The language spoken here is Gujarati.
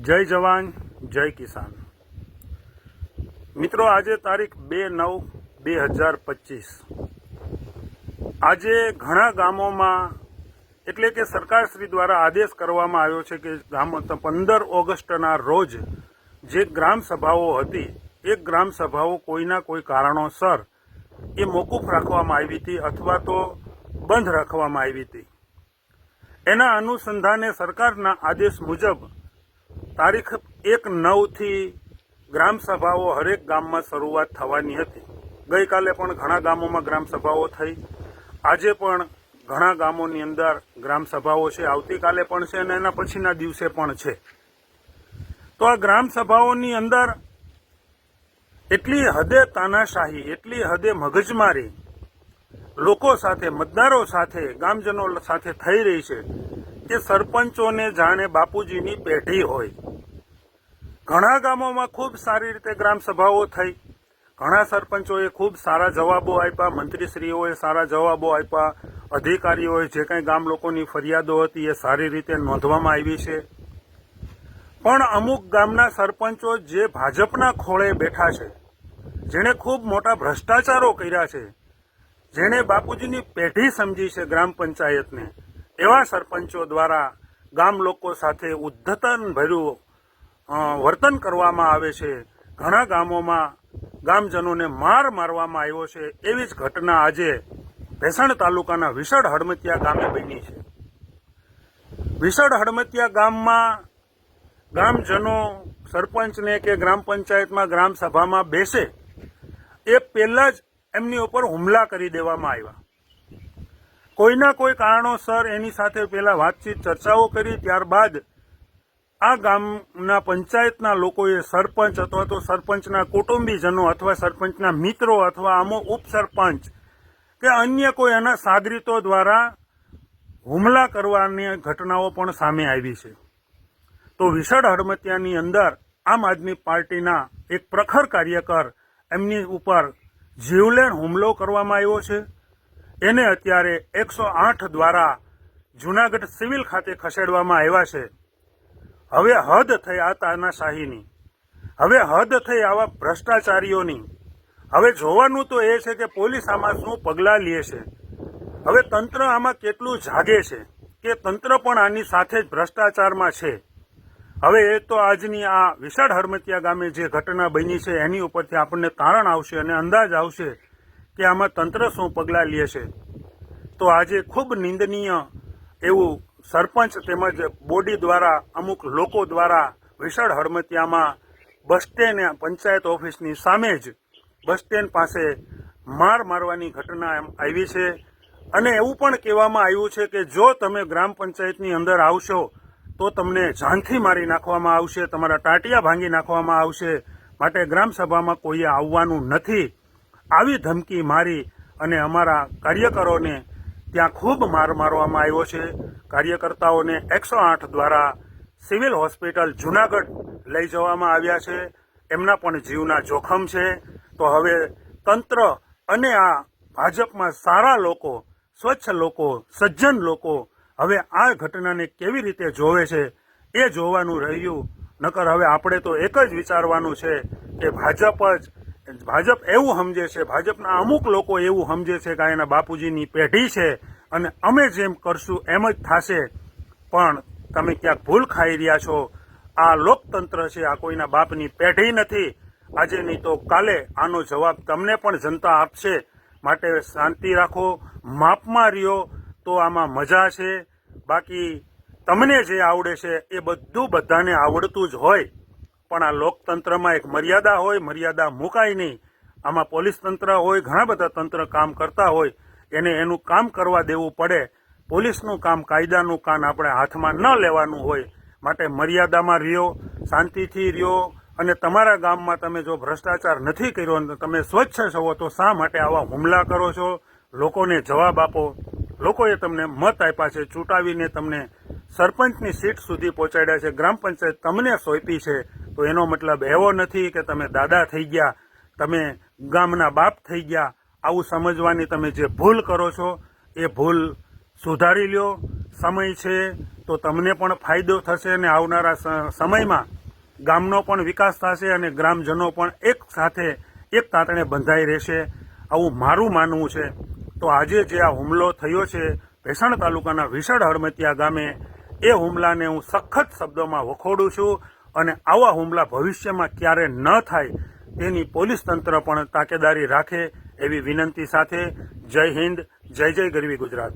જય જવાન, જય કિસાન. મિત્રો, આજે તારીખ બે નવ બે હજાર પચીસ. આજે ઘણા ગામોમાં, એટલે કે સરકારશ્રી દ્વારા આદેશ કરવામાં આવ્યો છે કે ગામ પંદર ઓગસ્ટના રોજ જે ગ્રામ સભાઓ હતી, એ ગ્રામ સભાઓ કોઈના કોઈ કારણોસર એ મોકૂફ રાખવામાં આવી હતી અથવા તો બંધ રાખવામાં આવી હતી. એના અનુસંધાને સરકારના આદેશ મુજબ તારીખ એક નવથી ગ્રામ સભાઓ હરેક ગામમાં શરૂઆત થવાની હતી. ગઈકાલે પણ ઘણા ગામોમાં ગ્રામ સભાઓ થઈ. આજે પણ ઘણા ગામોની અંદર ગ્રામ સભાઓ છે. આવતીકાલે પણ છે અને એના પછીના દિવસે પણ છે. તો આ ગ્રામ સભાઓની અંદર એટલી હદે તાનાશાહી, એટલી હદે મગજમારી લોકો સાથે, મતદારો સાથે, ગામજનો સાથે થઈ રહી છે. કે સરપંચોને જાણે બાપુજીની પેઢી હોય. ઘણા ગામોમાં ખૂબ સારી રીતે ગ્રામસભાઓ થઈ. ઘણા સરપંચોએ ખૂબ સારા જવાબો આપ્યા, મંત્રીશ્રીઓએ સારા જવાબો આપ્યા, અધિકારીઓએ જે કંઈ ગામ લોકોની ફરિયાદો હતી એ સારી રીતે નોંધવામાં આવી છે. પણ અમુક ગામના સરપંચો જે ભાજપના ખોળે બેઠા છે, જેણે ખૂબ મોટા ભ્રષ્ટાચારો કર્યા છે, જેણે બાપુજીની પેઢી સમજી છે ગ્રામ પંચાયતને એવા સરપંચો દ્વારા ગામ લોકો સાથે ઉદ્ધતન ભર્યું વર્તન કરવામાં આવે છે. ઘણા ગામોમાં ગામજનોને માર મારવામાં આવ્યો છે. એવી જ ઘટના આજે ભેસણ તાલુકાના વિશળ હડમતિયા ગામે બની છે. વિશળ હડમતિયા ગામમાં ગામજનો સરપંચને કે ગ્રામ પંચાયતમાં, ગ્રામ સભામાં બેસે એ પહેલાં જ એમની ઉપર હુમલા કરી દેવામાં આવ્યા. કોઈના કોઈ કારણોસર એની સાથે પહેલા વાતચીત, ચર્ચાઓ કરી, ત્યારબાદ આ ગામના પંચાયતના લોકોએ સરપંચ અથવા તો સરપંચના કુટુંબીજનો અથવા સરપંચના મિત્રો અથવા આમો ઉપસરપંચ કે અન્ય કોઈ એના સાગરીતો દ્વારા હુમલા કરવાની ઘટનાઓ પણ સામે આવી છે. તો વિશાળ હડમતિયાની અંદર આમ આદમી પાર્ટીના એક પ્રખર કાર્યકર એમની ઉપર જીવલેણ હુમલો કરવામાં આવ્યો છે. એને અત્યારે એકસો આઠ દ્વારા જૂનાગઢ સિવિલ ખાતે ખસેડવામાં આવ્યા છે. હવે હદ થઈ આ તાનાશાહીની. હવે હદ થઈ આવા ભ્રષ્ટાચારીઓની. હવે જોવાનું તો એ છે કે પોલીસ આમાં શું પગલાં લે છે. હવે તંત્ર આમાં કેટલું જાગે છે કે તંત્ર પણ આની સાથે જ ભ્રષ્ટાચારમાં છે. હવે એ તો આજની આ વિશાળ હરમતિયા ગામે જે ઘટના બની છે એની ઉપરથી આપણને તારણ આવશે અને અંદાજ આવશે કે આમાં તંત્ર શું પગલાં લે છે? તો આજે ખૂબ નિંદનીય એવું સરપંચ તેમજ બોડી દ્વારા, અમુક લોકો દ્વારા વિશાળ હરમતિયામાં બસ સ્ટેન્ડ પંચાયત ઓફિસની સામે જ બસ સ્ટેન્ડ પાસે માર મારવાની ઘટના એમ આવી છે. અને એવું પણ કહેવામાં આવ્યું છે કે જો તમે ગ્રામ પંચાયતની અંદર આવશો, તો તમને જાનથી મારી નાખવામાં આવશે, તમારા ટાટિયા ભાંગી નાખવામાં આવશે. માટે ગ્રામસભામાં કોઈએ આવવાનું નથી. આવી ધમકી મારી અને અમારા કાર્યકરોને ત્યાં ખૂબ માર મારવામાં આવ્યો છે. કાર્યકર્તાઓને એકસો આઠ દ્વારા સિવિલ હોસ્પિટલ જુનાગઢ લઈ જવામાં આવ્યા છે. એમના પણ જીવના જોખમ છે. તો હવે તંત્ર અને આ ભાજપમાં સારા લોકો, સ્વચ્છ લોકો, સજ્જન લોકો હવે આ ઘટનાને કેવી રીતે જોવે છે એ જોવાનું રહ્યું. નકર હવે આપણે તો એક જ વિચારવાનું છે કે ભાજપ જ ભાજપ એવું સમજે છે, ભાજપના અમુક લોકો એવું સમજે છે કે એના બાપુજીની પેઢી છે અને અમે જેમ કરશું એમ જ થશે. પણ તમે ક્યાંક ભૂલ ખાઈ રહ્યા છો. આ લોકતંત્ર છે, આ કોઈના બાપની પેઢી નથી. આજે નહીં તો કાલે આનો જવાબ તમને પણ જનતા આપશે. માટે શાંતિ રાખો, માપમાં રહ્યો, તો આમાં મજા છે. બાકી તમને જે આવડે છે, એ બધું બધાને આવડતું જ હોય. પણ આ લોકતંત્રમાં એક મર્યાદા હોય, મર્યાદા મુકાય નહીં. આમાં પોલીસ તંત્ર હોય, ઘણા બધા તંત્ર કામ કરતા હોય, એને એનું કામ કરવા દેવું પડે. પોલીસનું કામ, કાયદાનું કામ આપણે હાથમાં ન લેવાનું હોય, માટે મર્યાદામાં રહ્યો, શાંતિથી રહ્યો, અને તમારા ગામમાં તમે જો ભ્રષ્ટાચાર નથી કર્યો તમે સ્વચ્છ છો, તો શા માટે આવા હુમલા કરો છો? લોકોને જવાબ આપો. લોકોએ તમને મત આપ્યા છે, ચૂંટાવીને તમને સરપંચની સીટ સુધી પહોંચાડ્યા છે. ગ્રામ પંચાયત તમને સોંપી છે. તો એનો મતલબ એવો નથી કે તમે દાદા થઈ ગયા, તમે ગામના બાપ થઈ ગયા, આવું સમજવાની તમે જે ભૂલ કરો છો, એ ભૂલ સુધારી લ્યો. સમય છે તો તમને પણ ફાયદો થશે અને આવનારા સમયમાં ગામનો પણ વિકાસ થશે અને ગ્રામજનો પણ એક સાથે એક તાંતણે બંધાઈ રહેશે. આવું મારું માનવું છે. તો આજે જે આ હુમલો થયો છે ભેસાણ તાલુકાના વિશાળ હળમતિયા ગામે, એ હુમલાને હું સખત શબ્દોમાં વખોડું છું. અને આવા હુમલા ભવિષ્યમાં ક્યારે ન થાય તેની પોલીસ તંત્ર પણ તાકેદારી રાખે એવી વિનંતી સાથે જય હિન્દ, જય જય ગરવી ગુજરાત.